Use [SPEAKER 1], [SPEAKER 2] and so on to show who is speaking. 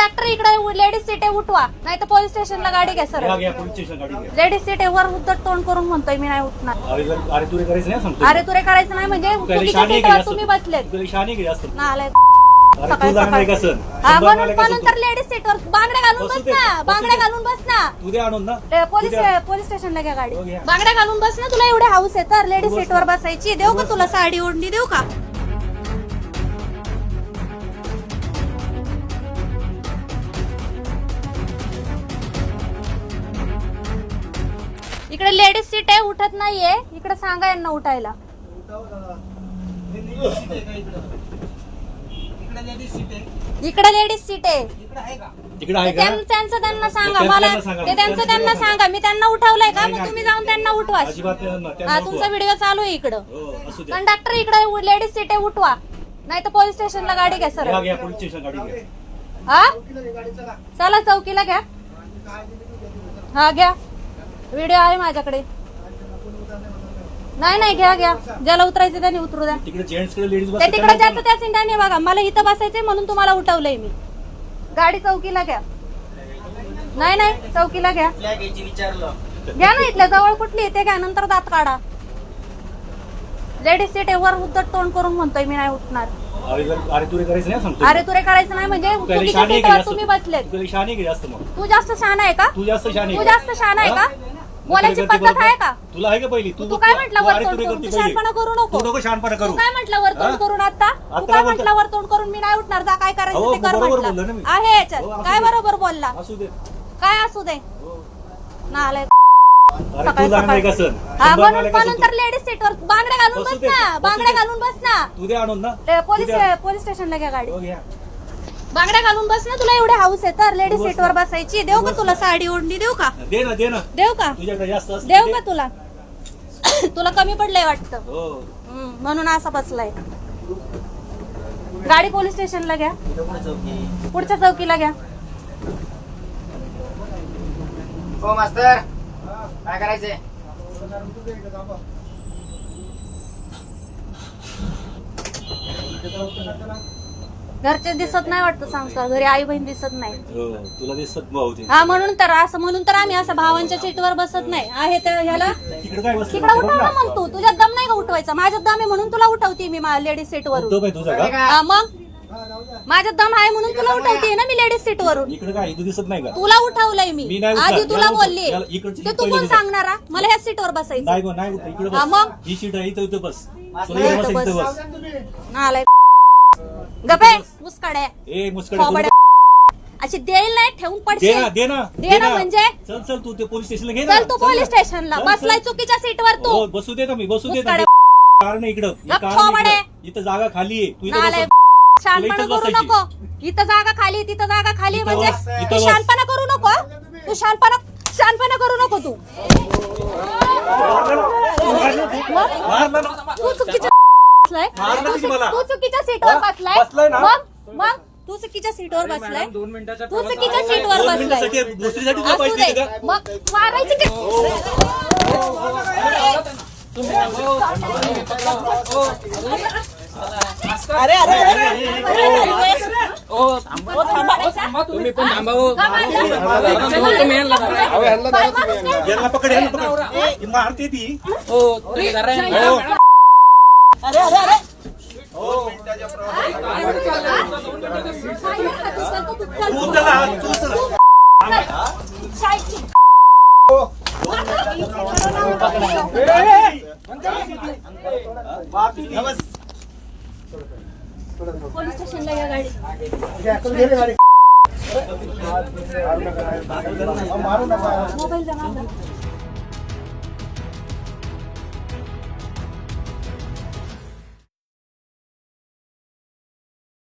[SPEAKER 1] Conductor इकडे ladies seat आहे उठवा. नाही तर पोलीस स्टेशनला गाडी घ्या सर लेडीज सीट वर उद्धट तोंड करून म्हणतोय मी नाही उठणार.
[SPEAKER 2] अरे
[SPEAKER 1] तुरे करायचं नाही म्हणजे चुकीच्या सीटवर तुम्ही बसलेत.
[SPEAKER 2] तुला शाने घे जास्त
[SPEAKER 1] नालाय
[SPEAKER 2] अरे तू
[SPEAKER 1] सकाळी सकाळी. हा म्हणून
[SPEAKER 2] नालायक
[SPEAKER 1] म्हणून तर लेडीज सीटवर बांगड्या घालून
[SPEAKER 2] बसू
[SPEAKER 1] ना बांगड्या. घालून बस ना. पोलीस. पोलीस स्टेशनला घ्या गाडी.
[SPEAKER 2] हो.
[SPEAKER 1] बांगड्या घालून बस ना तुला एवढे हाऊस आहे तर लेडीज सीटवर बसायची. देऊ का तुला साडी ओढणी देऊ का? इकडे लेडीज सीट आहे उठत नाहीये. इकडे सांगा यांना उठायला. इकडे लेडीज सीट आहे. ते
[SPEAKER 2] का?
[SPEAKER 1] त्यां- त्यांचं त्यांना सांगा.
[SPEAKER 2] त्यांचं
[SPEAKER 1] मला
[SPEAKER 2] त्यांना सांगा.
[SPEAKER 1] ते त्यांचं त्यांना सांगा. मी त्यांना उठवलंय का? मग. तुम्ही जाऊन त्यांना उठवा.
[SPEAKER 2] अजिबात नाही ना, त्यांना
[SPEAKER 1] हा
[SPEAKER 2] उठवा.
[SPEAKER 1] तुमचा व्हिडिओ चालू आहे इकडं.
[SPEAKER 2] हो असू
[SPEAKER 1] कंडक्टर इकडे लेडीज सीट आहे उठवा. नाही तर पोलीस स्टेशनला गाडी घ्या सर
[SPEAKER 2] घ्या घ्या पोलीस स्टेशन गाडी घ्या.
[SPEAKER 1] हा? चला चौकीला घ्या. हा घ्या. व्हिडिओ आहे माझ्याकडे. नाही नाही घ्या घ्या. ज्याला उतरायचं त्याने उतरू द्या.
[SPEAKER 2] तिकडे जेंट्सकडे लेडीज
[SPEAKER 1] ते तिकडे ज्याचं त्या चिंताने बघा. मला इथं बसायचंय म्हणून तुम्हाला उठवलंय मी. गाडी चौकीला घ्या. नाही नाही चौकीला घ्या. घ्या ना इथल्या जवळ कुठली ते घ्या. नंतर दात काढा. लेडीज सीट वर उद्धट तोंड करून म्हणतोय मी नाही उठणार.
[SPEAKER 2] अरे जर अरे तुला करायचं नाही सांगतो
[SPEAKER 1] अरे तुरे करायचं नाही म्हणजे चुकीच्या सीटवर तुम्ही बसलेत. तू जास्त शहाणा आहे का?
[SPEAKER 2] तू जास्त शाने
[SPEAKER 1] तू जास्त शहाणा आहे का? बोलायची पद्धत आहे का
[SPEAKER 2] तुला आहे का पहिली
[SPEAKER 1] तू काय म्हटलं वर
[SPEAKER 2] अरे
[SPEAKER 1] तोंड
[SPEAKER 2] तुरे
[SPEAKER 1] करून? तू शहाणपणा करू. नको.
[SPEAKER 2] तू नको शहाणपणा
[SPEAKER 1] तू
[SPEAKER 2] करू
[SPEAKER 1] काय म्हटलं वर तोंड
[SPEAKER 2] हा?
[SPEAKER 1] करून आता तू काय. म्हटलं वर तोंड करून मी नाही उठणार जा काय करायचं ते कर
[SPEAKER 2] ना
[SPEAKER 1] म्हटलं. आहे याच्यात
[SPEAKER 2] हो,
[SPEAKER 1] काय. बरोबर बोलला
[SPEAKER 2] असू दे
[SPEAKER 1] काय असू दे सकाळी
[SPEAKER 2] जाणार नाही का
[SPEAKER 1] सकाळी. हा म्हणून म्हणून तर. लेडीज सीटवर बांगड्या घालून
[SPEAKER 2] बसू
[SPEAKER 1] ना बांगड्या. घालून बस ना
[SPEAKER 2] ना
[SPEAKER 1] पोलीस. पोलीस स्टेशनला घ्या गाडी
[SPEAKER 2] हो.
[SPEAKER 1] बांगड्या घालून बस ना तुला एवढे हाऊस आहे तर. लेडीज
[SPEAKER 2] बस ना.
[SPEAKER 1] सीटवर बसायची. देऊ का तुला साडी ओढणी? देऊ का?
[SPEAKER 2] दे ना दे ना.
[SPEAKER 1] देऊ का?
[SPEAKER 2] तुझ्याकडे जास्त असतं
[SPEAKER 1] देऊ. का तुला? तुला कमी पडलंय वाटतं.
[SPEAKER 2] हो.
[SPEAKER 1] हम्म, म्हणून असा बसलाय. गाडी पोलीस स्टेशनला घ्या. पुढच्या चौकीला घ्या.
[SPEAKER 3] हो मास्तर. काय करायचंय?
[SPEAKER 1] घरचे दिसत नाही वाटतं संस्कार घरी आई बहीण दिसत नाही.
[SPEAKER 2] हो तुला दिसत भाऊ ते.
[SPEAKER 1] हा म्हणून तर असं म्हणून तर आम्ही असं भावांच्या सीटवर बसत नाही. आहे तर ह्याला?
[SPEAKER 2] तिकडे काय बसलं?
[SPEAKER 1] तिकडे उठव ना मग तू. तुझ्यात दम नाही का उठवायचा? माझ्यात दम आहे म्हणून तुला उठवते मी लेडीज
[SPEAKER 2] तुझा का?
[SPEAKER 1] हा मग? माझ्यात दम आहे म्हणून तुला उठवते ना मी लेडीज
[SPEAKER 2] इकडे काय? इथं दिसत नाही का?
[SPEAKER 1] तुला उठवलंय मी.
[SPEAKER 2] मी नाही उठणार.
[SPEAKER 1] आधी तुला
[SPEAKER 2] याला उठव.
[SPEAKER 1] बोलली.
[SPEAKER 2] याला इकडची
[SPEAKER 1] ते
[SPEAKER 2] सीट
[SPEAKER 1] कोण. सांगणार? मला ह्या सीटवर बसायचं
[SPEAKER 2] नाही गो नाही इकडे
[SPEAKER 1] हा,
[SPEAKER 2] बस.
[SPEAKER 1] मग?
[SPEAKER 2] ही सीट आहे इथं इथं बस. तुला
[SPEAKER 1] इथं
[SPEAKER 2] इथं बस इथं
[SPEAKER 1] बस.
[SPEAKER 2] बस.
[SPEAKER 1] नालाय. गपे मुस्काड्या
[SPEAKER 2] ए मुस्कडे
[SPEAKER 1] खोबड्या अशी देईल नाही ठेवून
[SPEAKER 2] दे
[SPEAKER 1] पडशील
[SPEAKER 2] ना दे ना
[SPEAKER 1] दे ना म्हणजे?
[SPEAKER 2] चल चल तू ते पोलीस स्टेशनला घे ना
[SPEAKER 1] चल तू पोलीस
[SPEAKER 2] ना.
[SPEAKER 1] स्टेशनला
[SPEAKER 2] चल,
[SPEAKER 1] बसलाय
[SPEAKER 2] चल.
[SPEAKER 1] चुकीच्या सीटवर तू
[SPEAKER 2] हो बसू दे ना मी बसू दे ना
[SPEAKER 1] मुस्काड्या.
[SPEAKER 2] कारण इकडं हे. इकडं. इथं जागा खाली आहे तू इथं
[SPEAKER 1] नालाय
[SPEAKER 2] बस.
[SPEAKER 1] शानपणा
[SPEAKER 2] इथंच
[SPEAKER 1] करू
[SPEAKER 2] बसायची.
[SPEAKER 1] नको इथं जागा खाली तिथं जागा खाली
[SPEAKER 2] इथं
[SPEAKER 1] म्हणजे
[SPEAKER 2] इथं
[SPEAKER 1] तू
[SPEAKER 2] बस.
[SPEAKER 1] शानपणा करू नको हा? तू शानपणा शानपणा करू नको तू
[SPEAKER 2] मारलं ना.
[SPEAKER 1] तू चुकीच्या बसलाय?
[SPEAKER 2] मारलं की मला?
[SPEAKER 1] तू चुकीच्या सीटवर
[SPEAKER 2] हा?
[SPEAKER 1] बसलाय?
[SPEAKER 2] बसलाय ना?
[SPEAKER 1] मग? मग? तू चुकीच्या सीटवर बसलाय?
[SPEAKER 3] दोन मिनिटाच्या
[SPEAKER 1] तू चुकीच्या सीटवर
[SPEAKER 2] दोन
[SPEAKER 1] बसलाय.
[SPEAKER 2] मिनिटासाठी दुसरीसाठी तुला
[SPEAKER 1] असू
[SPEAKER 2] पैसे
[SPEAKER 1] दे.
[SPEAKER 2] देते का
[SPEAKER 1] मग मारायची की
[SPEAKER 3] तुम्ही पण थांबा हो.
[SPEAKER 2] यांना पकड. यांना पकड ही मारते ती.
[SPEAKER 3] हो, तुम्ही
[SPEAKER 2] हो. हात, तू उचल.
[SPEAKER 1] पोलीस स्टेशनला या गाडी मोबाईल जमा